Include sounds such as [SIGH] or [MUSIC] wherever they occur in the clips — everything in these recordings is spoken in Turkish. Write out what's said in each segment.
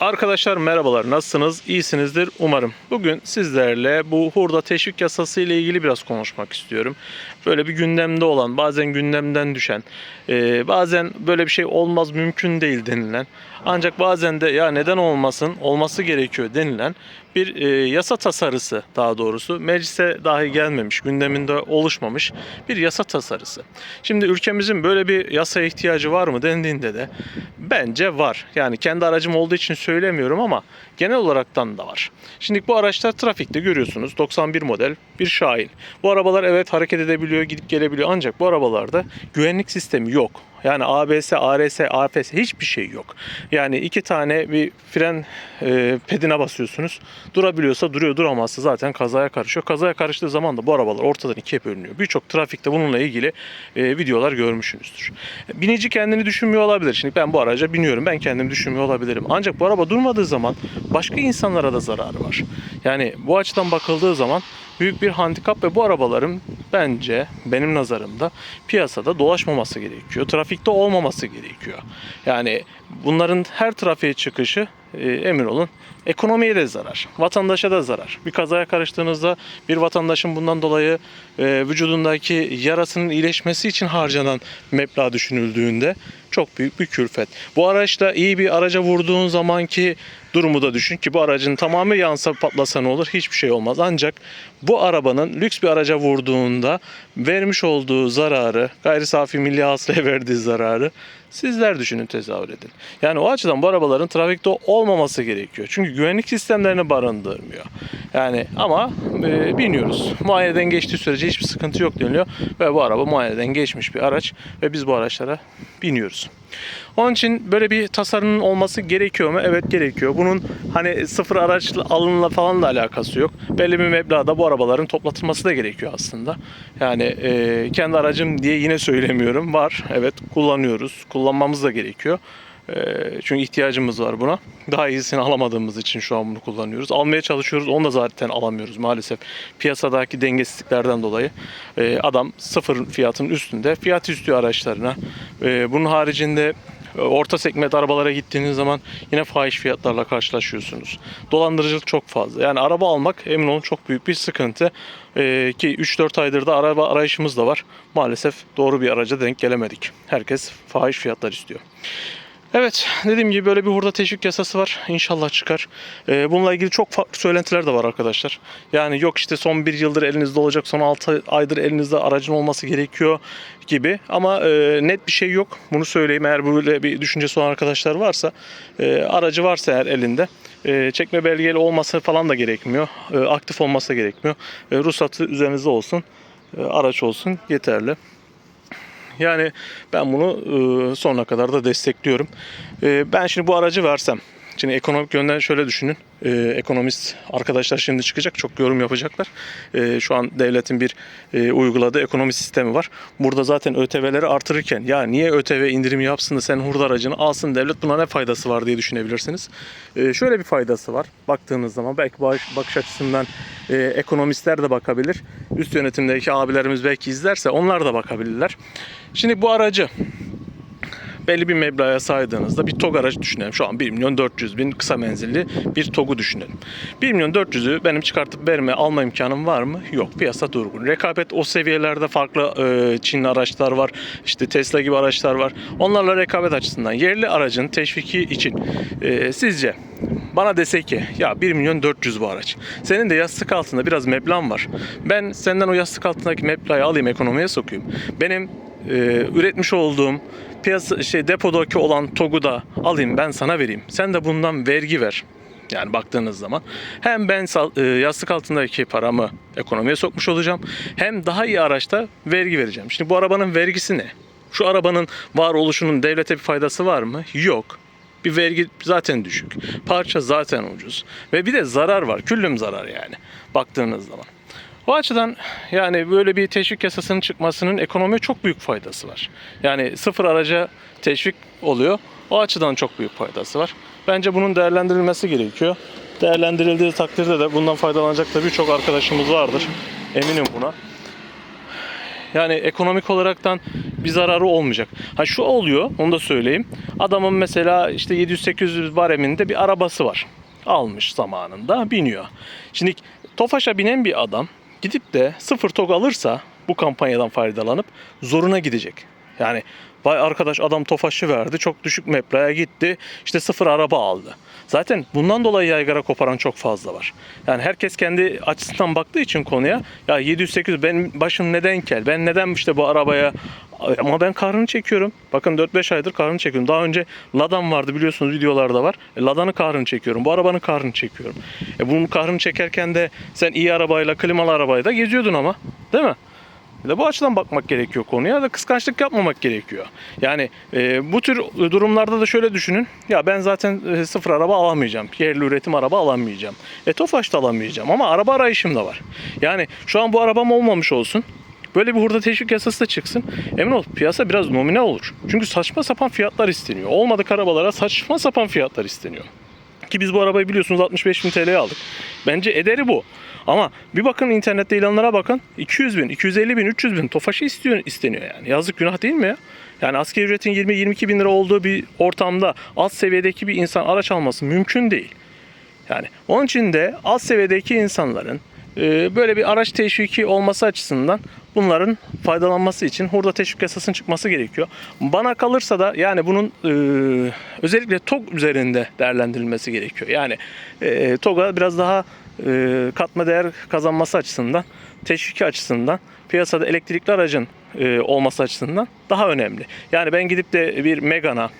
Arkadaşlar merhabalar nasılsınız? İyisinizdir umarım. Bugün sizlerle bu hurda teşvik yasası ile ilgili biraz konuşmak istiyorum. Böyle bir gündemde olan, bazen gündemden düşen, e, bazen böyle bir şey olmaz mümkün değil denilen, ancak bazen de ya neden olmasın, olması gerekiyor denilen bir e, yasa tasarısı daha doğrusu meclise dahi gelmemiş, gündeminde oluşmamış bir yasa tasarısı. Şimdi ülkemizin böyle bir yasa ihtiyacı var mı dendiğinde de bence var. Yani kendi aracım olduğu için söylemiyorum ama genel olaraktan da var. Şimdi bu araçlar trafikte görüyorsunuz 91 model bir Şahin. Bu arabalar evet hareket edebiliyor, gidip gelebiliyor ancak bu arabalarda güvenlik sistemi yok. Yani ABS, ARS, AFS hiçbir şey yok. Yani iki tane bir fren e, pedine basıyorsunuz. Durabiliyorsa duruyor, duramazsa zaten kazaya karışıyor. Kazaya karıştığı zaman da bu arabalar ortadan ikiye bölünüyor. Birçok trafikte bununla ilgili e, videolar görmüşsünüzdür. Binici kendini düşünmüyor olabilir. Şimdi ben bu araca biniyorum. Ben kendimi düşünmüyor olabilirim. Ancak bu araba durmadığı zaman başka insanlara da zararı var. Yani bu açıdan bakıldığı zaman büyük bir handikap ve bu arabaların bence benim nazarımda piyasada dolaşmaması gerekiyor. Trafikte olmaması gerekiyor. Yani bunların her trafiğe çıkışı e, emin olun ekonomiye de zarar, vatandaşa da zarar. Bir kazaya karıştığınızda bir vatandaşın bundan dolayı e, vücudundaki yarasının iyileşmesi için harcanan meblağ düşünüldüğünde çok büyük bir külfet. Bu araçla iyi bir araca vurduğun zamanki durumu da düşün ki bu aracın tamamı yansa patlasa ne olur hiçbir şey olmaz. Ancak bu arabanın lüks bir araca vurduğunda vermiş olduğu zararı, gayri safi milli hasılaya [LAUGHS] verdiği zararı sizler düşünün tezahür edin. Yani o açıdan bu arabaların trafikte olmaması gerekiyor. Çünkü güvenlik sistemlerini barındırmıyor. Yani ama e, biniyoruz. Muayeneden geçtiği sürece hiçbir sıkıntı yok deniliyor. Ve bu araba muayeneden geçmiş bir araç ve biz bu araçlara biniyoruz. Onun için böyle bir tasarımın olması gerekiyor mu? Evet gerekiyor. Bunun hani sıfır araç alımla falan da alakası yok. Belli bir meblağda bu arabaların toplatılması da gerekiyor aslında. Yani e, kendi aracım diye yine söylemiyorum. Var. Evet kullanıyoruz. Kullanmamız da gerekiyor. E, çünkü ihtiyacımız var buna. Daha iyisini alamadığımız için şu an bunu kullanıyoruz. Almaya çalışıyoruz. Onu da zaten alamıyoruz maalesef. Piyasadaki dengesizliklerden dolayı. E, adam sıfır fiyatın üstünde fiyat istiyor araçlarına. E, bunun haricinde orta segment arabalara gittiğiniz zaman yine fahiş fiyatlarla karşılaşıyorsunuz. Dolandırıcılık çok fazla. Yani araba almak emin olun çok büyük bir sıkıntı. Ee, ki 3-4 aydır da araba arayışımız da var. Maalesef doğru bir araca denk gelemedik. Herkes fahiş fiyatlar istiyor. Evet dediğim gibi böyle bir hurda teşvik yasası var. İnşallah çıkar. Ee, bununla ilgili çok farklı söylentiler de var arkadaşlar. Yani yok işte son bir yıldır elinizde olacak, son 6 aydır elinizde aracın olması gerekiyor gibi. Ama e, net bir şey yok. Bunu söyleyeyim. Eğer böyle bir düşüncesi olan arkadaşlar varsa, e, aracı varsa eğer elinde e, çekme belgeli olması falan da gerekmiyor. E, aktif olması da gerekmiyor. E, ruhsatı üzerinizde olsun, e, araç olsun yeterli. Yani ben bunu e, sonuna kadar da destekliyorum. E, ben şimdi bu aracı versem, Şimdi ekonomik yönden şöyle düşünün. E, ekonomist arkadaşlar şimdi çıkacak. Çok yorum yapacaklar. E, şu an devletin bir e, uyguladığı ekonomi sistemi var. Burada zaten ÖTV'leri artırırken ya niye ÖTV indirimi yapsın da sen hurda aracını alsın devlet buna ne faydası var diye düşünebilirsiniz. E, şöyle bir faydası var. Baktığınız zaman belki bakış, açısından e, ekonomistler de bakabilir. Üst yönetimdeki abilerimiz belki izlerse onlar da bakabilirler. Şimdi bu aracı belli bir meblağa saydığınızda bir TOG aracı düşünelim. Şu an 1 milyon 400 bin kısa menzilli bir TOG'u düşünelim. 1 milyon 400'ü benim çıkartıp verme alma imkanım var mı? Yok. Piyasa durgun. Rekabet o seviyelerde farklı e, Çinli araçlar var. İşte Tesla gibi araçlar var. Onlarla rekabet açısından yerli aracın teşviki için e, sizce bana dese ki ya 1 milyon 400 bu araç. Senin de yastık altında biraz meblağın var. Ben senden o yastık altındaki meblağı alayım ekonomiye sokayım. Benim e, üretmiş olduğum piyasa şey depodaki olan TOG'u da alayım ben sana vereyim. Sen de bundan vergi ver. Yani baktığınız zaman hem ben e, yastık altındaki paramı ekonomiye sokmuş olacağım hem daha iyi araçta vergi vereceğim. Şimdi bu arabanın vergisi ne? Şu arabanın var oluşunun devlete bir faydası var mı? Yok. Bir vergi zaten düşük. Parça zaten ucuz. Ve bir de zarar var. Küllüm zarar yani baktığınız zaman. O açıdan yani böyle bir teşvik yasasının çıkmasının ekonomiye çok büyük faydası var. Yani sıfır araca teşvik oluyor. O açıdan çok büyük faydası var. Bence bunun değerlendirilmesi gerekiyor. Değerlendirildiği takdirde de bundan faydalanacak da birçok arkadaşımız vardır. Eminim buna. Yani ekonomik olaraktan bir zararı olmayacak. Ha şu oluyor, onu da söyleyeyim. Adamın mesela işte 700-800 bareminde bir arabası var. Almış zamanında, biniyor. Şimdi Tofaş'a binen bir adam gidip de sıfır tok alırsa bu kampanyadan faydalanıp zoruna gidecek. Yani vay arkadaş adam Tofaş'ı verdi çok düşük meblağa gitti işte sıfır araba aldı. Zaten bundan dolayı yaygara koparan çok fazla var. Yani herkes kendi açısından baktığı için konuya ya 700-800 benim başım neden kel ben neden işte bu arabaya ama ben karnını çekiyorum. Bakın 4-5 aydır karnını çekiyorum. Daha önce Ladan vardı biliyorsunuz videolarda var. E, Ladan'ı karnını çekiyorum. Bu arabanın karnını çekiyorum. E, bunun karnını çekerken de sen iyi arabayla, klimalı arabayla geziyordun ama. Değil mi? Bir de bu açıdan bakmak gerekiyor konuya da kıskançlık yapmamak gerekiyor. Yani e, bu tür durumlarda da şöyle düşünün. Ya ben zaten e, sıfır araba alamayacağım. Yerli üretim araba alamayacağım. E Tofaş da alamayacağım ama araba arayışım da var. Yani şu an bu arabam olmamış olsun. Böyle bir hurda teşvik yasası da çıksın. Emin ol piyasa biraz nominal olur. Çünkü saçma sapan fiyatlar isteniyor. Olmadık arabalara saçma sapan fiyatlar isteniyor. Ki biz bu arabayı biliyorsunuz 65 bin TL'ye aldık. Bence ederi bu. Ama bir bakın internette ilanlara bakın. 200 bin, 250 bin, 300 bin tofaşı istiyor, isteniyor yani. Yazık günah değil mi ya? Yani asgari ücretin 20-22 bin lira olduğu bir ortamda alt seviyedeki bir insan araç alması mümkün değil. Yani onun için de alt seviyedeki insanların e, böyle bir araç teşviki olması açısından bunların faydalanması için hurda teşvik yasasının çıkması gerekiyor. Bana kalırsa da yani bunun e, özellikle TOG üzerinde değerlendirilmesi gerekiyor. Yani e, TOG'a biraz daha e, katma değer kazanması açısından, teşviki açısından, piyasada elektrikli aracın e, olması açısından daha önemli. Yani ben gidip de bir Megane'a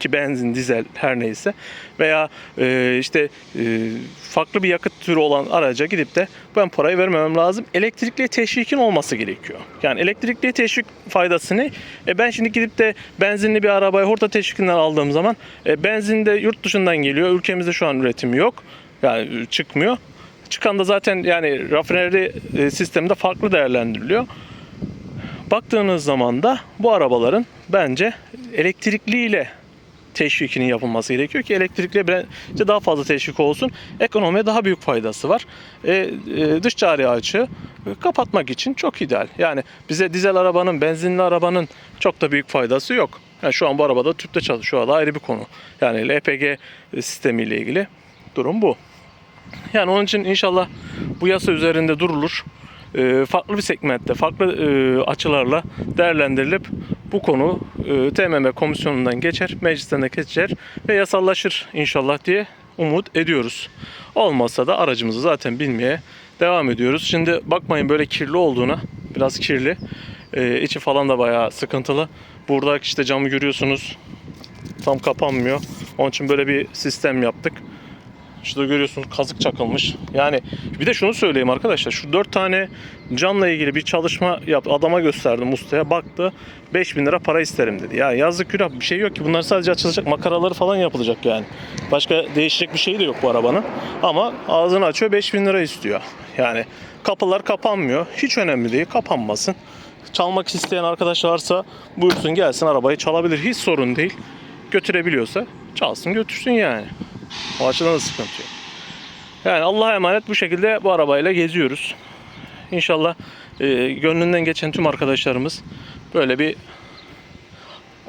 ki benzin, dizel her neyse veya e, işte e, farklı bir yakıt türü olan araca gidip de ben parayı vermemem lazım. Elektrikli teşvikin olması gerekiyor. Yani elektrikli teşvik faydası ne? E, ben şimdi gidip de benzinli bir arabayı horta teşvikinden aldığım zaman e, benzin de yurt dışından geliyor. Ülkemizde şu an üretim yok. Yani çıkmıyor. Çıkan da zaten yani rafineri e, sisteminde farklı değerlendiriliyor baktığınız zaman da bu arabaların bence elektrikliyle teşvikinin yapılması gerekiyor ki elektrikli bence daha fazla teşvik olsun. Ekonomiye daha büyük faydası var. E, e, dış cari açığı kapatmak için çok ideal. Yani bize dizel arabanın, benzinli arabanın çok da büyük faydası yok. Yani şu an bu arabada tüpte çalışıyor. O da ayrı bir konu. Yani LPG sistemiyle ilgili durum bu. Yani onun için inşallah bu yasa üzerinde durulur. E, farklı bir segmentte, farklı e, açılarla değerlendirilip bu konu e, TMM komisyonundan geçer, meclisten de geçer ve yasallaşır inşallah diye umut ediyoruz. Olmazsa da aracımızı zaten bilmeye devam ediyoruz. Şimdi bakmayın böyle kirli olduğuna, biraz kirli. E, içi falan da bayağı sıkıntılı. Burada işte camı görüyorsunuz tam kapanmıyor. Onun için böyle bir sistem yaptık. Şurada görüyorsunuz kazık çakılmış. Yani bir de şunu söyleyeyim arkadaşlar. Şu dört tane camla ilgili bir çalışma yap adama gösterdim ustaya. Baktı 5000 lira para isterim dedi. Ya yazık günah bir şey yok ki. Bunlar sadece açılacak makaraları falan yapılacak yani. Başka değişecek bir şey de yok bu arabanın. Ama ağzını açıyor 5000 lira istiyor. Yani kapılar kapanmıyor. Hiç önemli değil. Kapanmasın. Çalmak isteyen arkadaş varsa buyursun gelsin arabayı çalabilir. Hiç sorun değil. Götürebiliyorsa çalsın götürsün yani. O açıdan da sıkıntı yok. Yani Allah'a emanet bu şekilde bu arabayla geziyoruz. İnşallah e, gönlünden geçen tüm arkadaşlarımız böyle bir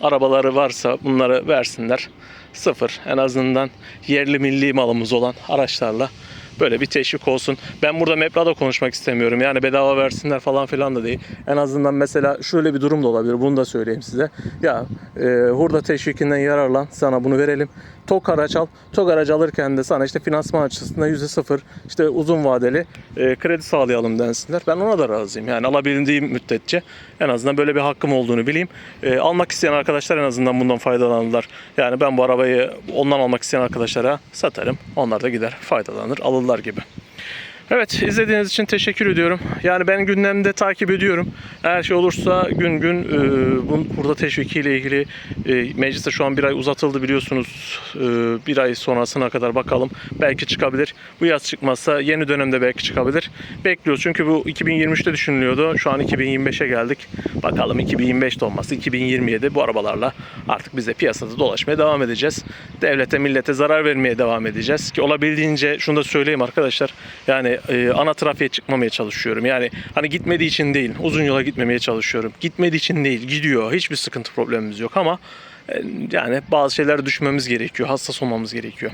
arabaları varsa bunları versinler. Sıfır en azından yerli milli malımız olan araçlarla böyle bir teşvik olsun. Ben burada Mepra'da konuşmak istemiyorum. Yani bedava versinler falan filan da değil. En azından mesela şöyle bir durum da olabilir. Bunu da söyleyeyim size. Ya e, hurda teşvikinden yararlan. Sana bunu verelim. TOK araç al. TOK araç alırken de sana işte finansman açısından %0 işte uzun vadeli e, kredi sağlayalım densinler. Ben ona da razıyım. Yani alabildiğim müddetçe en azından böyle bir hakkım olduğunu bileyim. E, almak isteyen arkadaşlar en azından bundan faydalanırlar. Yani ben bu arabayı ondan almak isteyen arkadaşlara satarım. Onlar da gider faydalanır alırlar gibi. Evet izlediğiniz için teşekkür ediyorum. Yani ben gündemde takip ediyorum. Eğer şey olursa gün gün e, bu burada teşviki ile ilgili e, mecliste şu an bir ay uzatıldı biliyorsunuz. E, bir ay sonrasına kadar bakalım. Belki çıkabilir. Bu yaz çıkmazsa yeni dönemde belki çıkabilir. Bekliyoruz çünkü bu 2023'te düşünülüyordu. Şu an 2025'e geldik. Bakalım 2025'te olmazsa 2027 bu arabalarla artık biz de piyasada dolaşmaya devam edeceğiz. Devlete millete zarar vermeye devam edeceğiz. Ki olabildiğince şunu da söyleyeyim arkadaşlar. Yani E, ana trafiğe çıkmamaya çalışıyorum. Yani hani gitmediği için değil, uzun yola gitmemeye çalışıyorum. Gitmediği için değil, gidiyor. Hiçbir sıkıntı problemimiz yok ama e, yani bazı şeyler düşmemiz gerekiyor, hassas olmamız gerekiyor.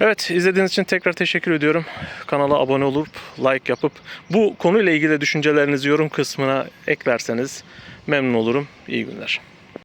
Evet, izlediğiniz için tekrar teşekkür ediyorum. Kanala abone olup like yapıp bu konuyla ilgili düşüncelerinizi yorum kısmına eklerseniz memnun olurum. İyi günler.